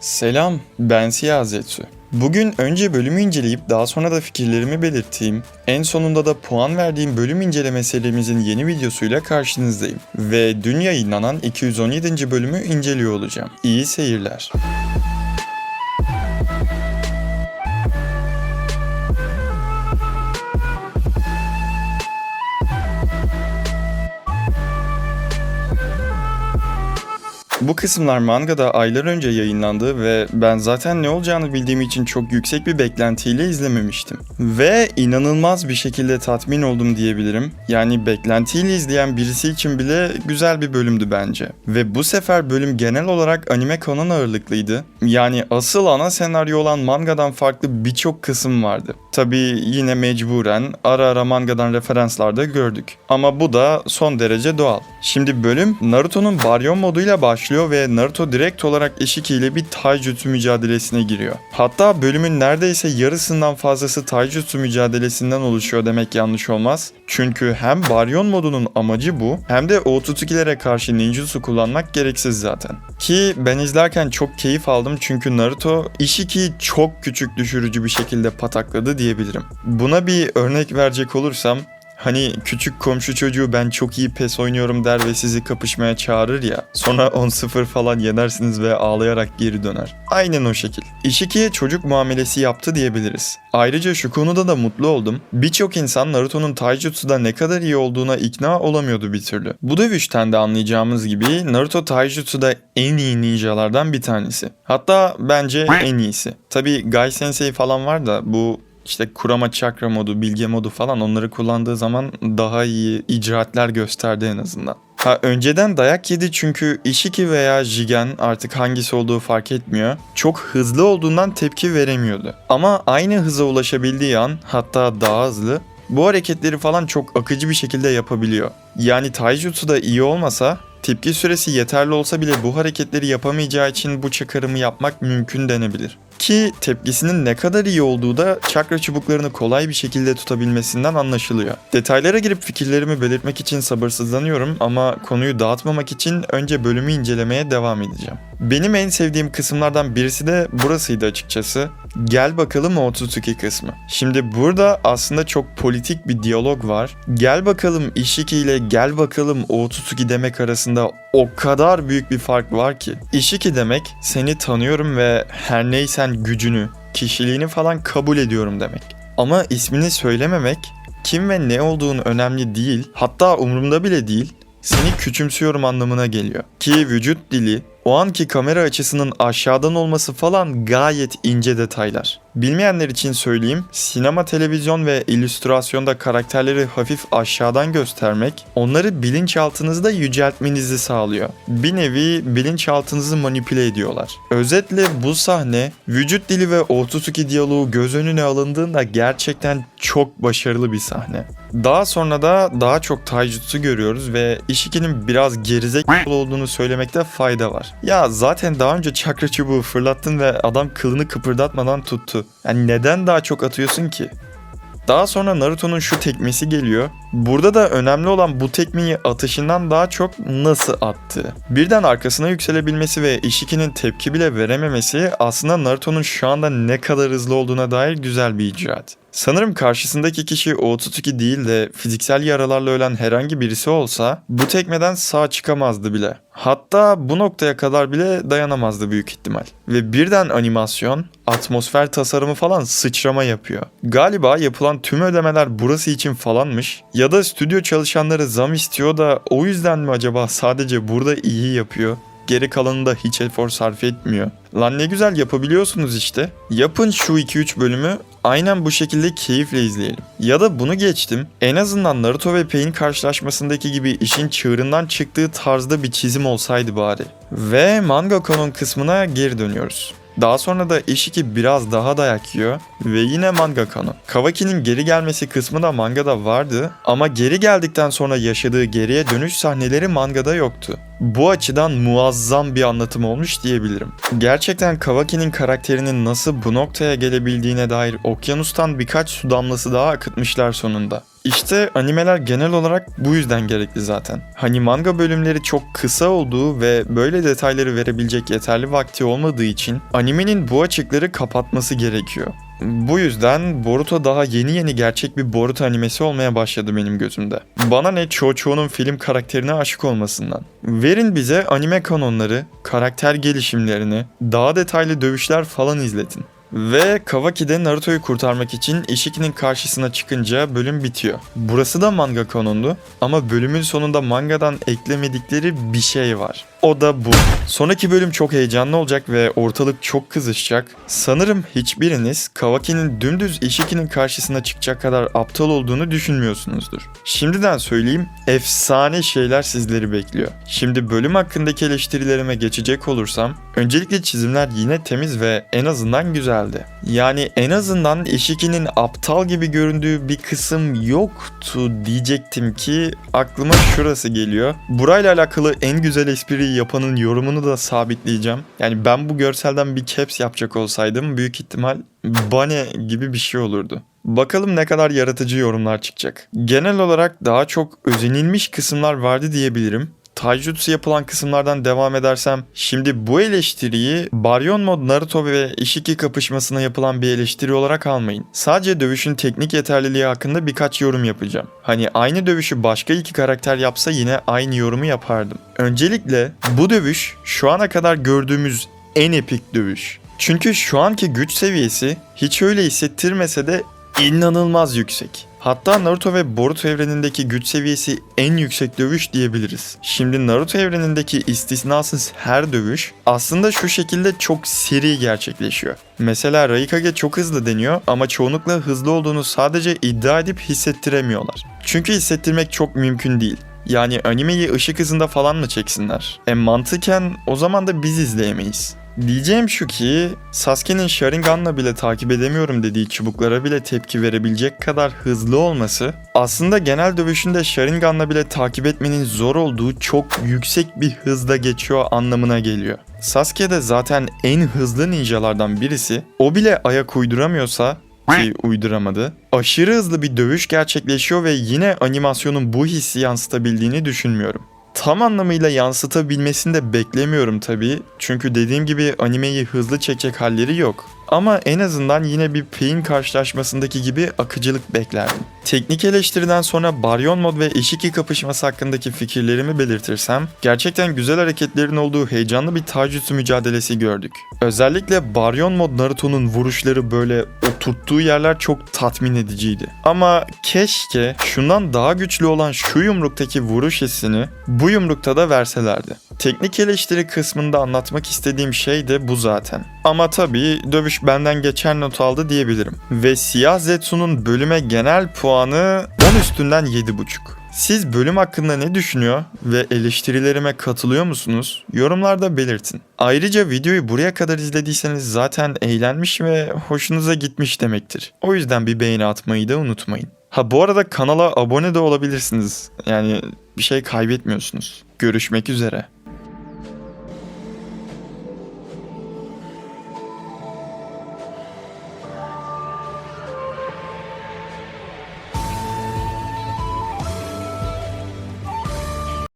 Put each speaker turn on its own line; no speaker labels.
Selam, ben Siyah Zetsu. Bugün önce bölümü inceleyip daha sonra da fikirlerimi belirttiğim, en sonunda da puan verdiğim bölüm inceleme serimizin yeni videosuyla karşınızdayım. Ve dün yayınlanan 217. bölümü inceliyor olacağım. İyi seyirler. Bu kısımlar mangada aylar önce yayınlandı ve ben zaten ne olacağını bildiğim için çok yüksek bir beklentiyle izlememiştim. Ve inanılmaz bir şekilde tatmin oldum diyebilirim. Yani beklentiyle izleyen birisi için bile güzel bir bölümdü bence. Ve bu sefer bölüm genel olarak anime kanon ağırlıklıydı. Yani asıl ana senaryo olan mangadan farklı birçok kısım vardı. Tabii yine mecburen ara ara mangadan referanslar da gördük. Ama bu da son derece doğal. Şimdi bölüm Naruto'nun Baryon moduyla başlıyor ve Naruto direkt olarak Ishiki ile bir taijutsu mücadelesine giriyor. Hatta bölümün neredeyse yarısından fazlası taijutsu mücadelesinden oluşuyor demek yanlış olmaz. Çünkü hem Baryon modunun amacı bu hem de Otsutsuki'lere karşı ninjutsu kullanmak gereksiz zaten. Ki ben izlerken çok keyif aldım çünkü Naruto Ishiki'yi çok küçük düşürücü bir şekilde patakladı diyebilirim. Buna bir örnek verecek olursam Hani küçük komşu çocuğu ben çok iyi pes oynuyorum der ve sizi kapışmaya çağırır ya. Sonra 10-0 falan yenersiniz ve ağlayarak geri döner. Aynen o şekil. Ishiki'ye çocuk muamelesi yaptı diyebiliriz. Ayrıca şu konuda da mutlu oldum. Birçok insan Naruto'nun Taijutsu'da ne kadar iyi olduğuna ikna olamıyordu bir türlü. Bu dövüşten de anlayacağımız gibi Naruto Taijutsu'da en iyi ninjalardan bir tanesi. Hatta bence en iyisi. Tabi Gai Sensei falan var da bu işte kurama çakra modu, bilge modu falan onları kullandığı zaman daha iyi icraatler gösterdi en azından. Ha önceden dayak yedi çünkü Ishiki veya Jigen artık hangisi olduğu fark etmiyor. Çok hızlı olduğundan tepki veremiyordu. Ama aynı hıza ulaşabildiği an hatta daha hızlı bu hareketleri falan çok akıcı bir şekilde yapabiliyor. Yani Taijutsu da iyi olmasa tepki süresi yeterli olsa bile bu hareketleri yapamayacağı için bu çıkarımı yapmak mümkün denebilir. Ki tepkisinin ne kadar iyi olduğu da çakra çubuklarını kolay bir şekilde tutabilmesinden anlaşılıyor. Detaylara girip fikirlerimi belirtmek için sabırsızlanıyorum ama konuyu dağıtmamak için önce bölümü incelemeye devam edeceğim. Benim en sevdiğim kısımlardan birisi de burasıydı açıkçası. Gel bakalım Otsutsuki kısmı. Şimdi burada aslında çok politik bir diyalog var. Gel bakalım Ishiki ile gel bakalım Otsutsuki demek arasında o kadar büyük bir fark var ki. Ishiki demek seni tanıyorum ve her neysen gücünü, kişiliğini falan kabul ediyorum demek. Ama ismini söylememek kim ve ne olduğun önemli değil, hatta umurumda bile değil, seni küçümsüyorum anlamına geliyor. Ki vücut dili, o anki kamera açısının aşağıdan olması falan gayet ince detaylar. Bilmeyenler için söyleyeyim, sinema, televizyon ve illüstrasyonda karakterleri hafif aşağıdan göstermek, onları bilinçaltınızda yüceltmenizi sağlıyor. Bir nevi bilinçaltınızı manipüle ediyorlar. Özetle bu sahne, vücut dili ve Otsutsuki diyaloğu göz önüne alındığında gerçekten çok başarılı bir sahne. Daha sonra da daha çok taijutsu görüyoruz ve Ishiki'nin biraz gerizekalı olduğunu söylemekte fayda var. Ya zaten daha önce çakra çubuğu fırlattın ve adam kılını kıpırdatmadan tuttu. Yani neden daha çok atıyorsun ki? Daha sonra Naruto'nun şu tekmesi geliyor. Burada da önemli olan bu tekmeyi atışından daha çok nasıl attığı. Birden arkasına yükselebilmesi ve Ishiki'nin tepki bile verememesi aslında Naruto'nun şu anda ne kadar hızlı olduğuna dair güzel bir icraat. Sanırım karşısındaki kişi Otsutsuki değil de fiziksel yaralarla ölen herhangi birisi olsa bu tekmeden sağ çıkamazdı bile. Hatta bu noktaya kadar bile dayanamazdı büyük ihtimal. Ve birden animasyon, atmosfer tasarımı falan sıçrama yapıyor. Galiba yapılan tüm ödemeler burası için falanmış ya da stüdyo çalışanları zam istiyor da o yüzden mi acaba sadece burada iyi yapıyor? Geri kalanında hiç efor sarf etmiyor. Lan ne güzel yapabiliyorsunuz işte. Yapın şu 2-3 bölümü aynen bu şekilde keyifle izleyelim. Ya da bunu geçtim. En azından Naruto ve Pain karşılaşmasındaki gibi işin çığırından çıktığı tarzda bir çizim olsaydı bari. Ve manga kanon kısmına geri dönüyoruz. Daha sonra da Ishiki biraz daha dayak yiyor ve yine manga kanon. Kawaki'nin geri gelmesi kısmı da mangada vardı ama geri geldikten sonra yaşadığı geriye dönüş sahneleri mangada yoktu. Bu açıdan muazzam bir anlatım olmuş diyebilirim. Gerçekten Kawaki'nin karakterinin nasıl bu noktaya gelebildiğine dair okyanustan birkaç su damlası daha akıtmışlar sonunda. İşte animeler genel olarak bu yüzden gerekli zaten. Hani manga bölümleri çok kısa olduğu ve böyle detayları verebilecek yeterli vakti olmadığı için animenin bu açıkları kapatması gerekiyor. Bu yüzden Boruto daha yeni yeni gerçek bir Boruto animesi olmaya başladı benim gözümde. Bana ne Chocho'nun film karakterine aşık olmasından. Verin bize anime kanonları, karakter gelişimlerini, daha detaylı dövüşler falan izletin. Ve Kawaki'de Naruto'yu kurtarmak için Ishiki'nin karşısına çıkınca bölüm bitiyor. Burası da manga kanondu ama bölümün sonunda mangadan eklemedikleri bir şey var. O da bu. Sonraki bölüm çok heyecanlı olacak ve ortalık çok kızışacak. Sanırım hiçbiriniz Kawaki'nin dümdüz Ishiki'nin karşısına çıkacak kadar aptal olduğunu düşünmüyorsunuzdur. Şimdiden söyleyeyim, efsane şeyler sizleri bekliyor. Şimdi bölüm hakkındaki eleştirilerime geçecek olursam, öncelikle çizimler yine temiz ve en azından güzeldi. Yani en azından Ishiki'nin aptal gibi göründüğü bir kısım yoktu diyecektim ki aklıma şurası geliyor. Burayla alakalı en güzel espriyi yapanın yorumunu da sabitleyeceğim. Yani ben bu görselden bir caps yapacak olsaydım büyük ihtimal bane gibi bir şey olurdu. Bakalım ne kadar yaratıcı yorumlar çıkacak. Genel olarak daha çok özenilmiş kısımlar vardı diyebilirim. Taijutsu yapılan kısımlardan devam edersem şimdi bu eleştiriyi Baryon Mod Naruto ve Ishiki kapışmasına yapılan bir eleştiri olarak almayın. Sadece dövüşün teknik yeterliliği hakkında birkaç yorum yapacağım. Hani aynı dövüşü başka iki karakter yapsa yine aynı yorumu yapardım. Öncelikle bu dövüş şu ana kadar gördüğümüz en epik dövüş. Çünkü şu anki güç seviyesi hiç öyle hissettirmese de inanılmaz yüksek. Hatta Naruto ve Boruto evrenindeki güç seviyesi en yüksek dövüş diyebiliriz. Şimdi Naruto evrenindeki istisnasız her dövüş aslında şu şekilde çok seri gerçekleşiyor. Mesela Raikage çok hızlı deniyor ama çoğunlukla hızlı olduğunu sadece iddia edip hissettiremiyorlar. Çünkü hissettirmek çok mümkün değil. Yani animeyi ışık hızında falan mı çeksinler? E mantıken o zaman da biz izleyemeyiz. Diyeceğim şu ki Sasuke'nin Sharingan'la bile takip edemiyorum dediği çubuklara bile tepki verebilecek kadar hızlı olması aslında genel dövüşünde Sharingan'la bile takip etmenin zor olduğu çok yüksek bir hızda geçiyor anlamına geliyor. Sasuke de zaten en hızlı ninjalardan birisi. O bile ayak uyduramıyorsa ki uyduramadı. Aşırı hızlı bir dövüş gerçekleşiyor ve yine animasyonun bu hissi yansıtabildiğini düşünmüyorum. Tam anlamıyla yansıtabilmesini de beklemiyorum tabii. Çünkü dediğim gibi animeyi hızlı çekecek halleri yok. Ama en azından yine bir Pain karşılaşmasındaki gibi akıcılık beklerdim. Teknik eleştiriden sonra Baryon Mod ve Ishiki kapışması hakkındaki fikirlerimi belirtirsem, gerçekten güzel hareketlerin olduğu heyecanlı bir taijutsu mücadelesi gördük. Özellikle Baryon Mod Naruto'nun vuruşları böyle oturttuğu yerler çok tatmin ediciydi. Ama keşke şundan daha güçlü olan şu yumruktaki vuruş hissini bu yumrukta da verselerdi. Teknik eleştiri kısmında anlatmak istediğim şey de bu zaten. Ama tabii dövüş benden geçer not aldı diyebilirim. Ve Siyah Zetsu'nun bölüme genel puanı 10 üstünden 7.5. Siz bölüm hakkında ne düşünüyor ve eleştirilerime katılıyor musunuz? Yorumlarda belirtin. Ayrıca videoyu buraya kadar izlediyseniz zaten eğlenmiş ve hoşunuza gitmiş demektir. O yüzden bir beğeni atmayı da unutmayın. Ha bu arada kanala abone de olabilirsiniz. Yani bir şey kaybetmiyorsunuz. Görüşmek üzere.